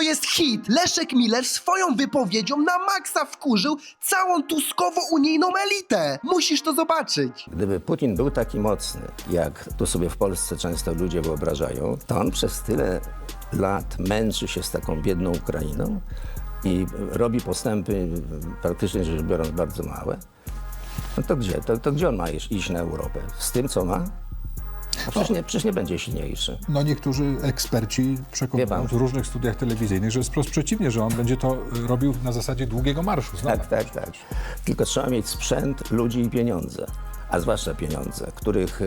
To jest hit! Leszek Miller swoją wypowiedzią na maksa wkurzył całą tuskowo-unijną elitę! Musisz to zobaczyć! Gdyby Putin był taki mocny, jak tu sobie w Polsce często ludzie wyobrażają, to on przez tyle lat męczy się z taką biedną Ukrainą i robi postępy praktycznie rzecz biorąc bardzo małe. No to gdzie? To, to gdzie on ma iść, na Europę? Z tym, co ma? Przecież nie, przecież nie będzie silniejszy. No niektórzy eksperci przekonują w różnych studiach telewizyjnych, że jest wprost przeciwnie, że on będzie to y, robił na zasadzie długiego marszu. Tak, tak, tak. Tylko trzeba mieć sprzęt, ludzi i pieniądze. A zwłaszcza pieniądze, których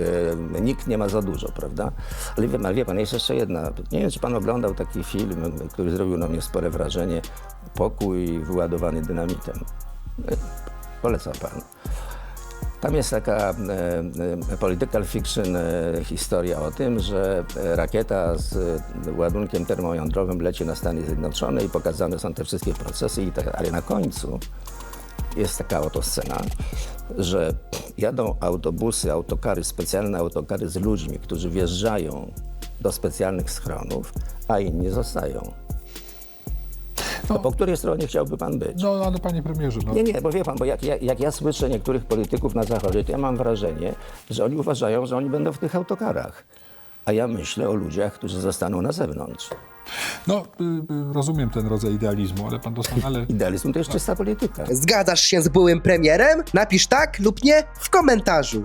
e, nikt nie ma za dużo, prawda? Ale wie, pan- wie pan, jest jeszcze jedna. Nie wiem, czy pan oglądał taki film, który zrobił na mnie spore wrażenie. Pokój wyładowany dynamitem. E, Polecam panu. Tam jest taka e, e, political fiction e, historia o tym, że rakieta z ładunkiem termojądrowym leci na Stany Zjednoczone i pokazane są te wszystkie procesy i tak, ale na końcu jest taka oto scena, że jadą autobusy, autokary, specjalne autokary z ludźmi, którzy wjeżdżają do specjalnych schronów, a inni zostają. A po której stronie chciałby pan być? No ale panie premierze, no, Nie, nie, bo wie pan, bo jak, jak, jak ja słyszę niektórych polityków na Zachodzie, to ja mam wrażenie, że oni uważają, że oni będą w tych autokarach. A ja myślę o ludziach, którzy zostaną na zewnątrz. no y, y, rozumiem ten rodzaj idealizmu, ale pan doskonale Idealizm to jest czysta polityka. Zgadzasz się z byłym premierem? Napisz tak lub nie w komentarzu.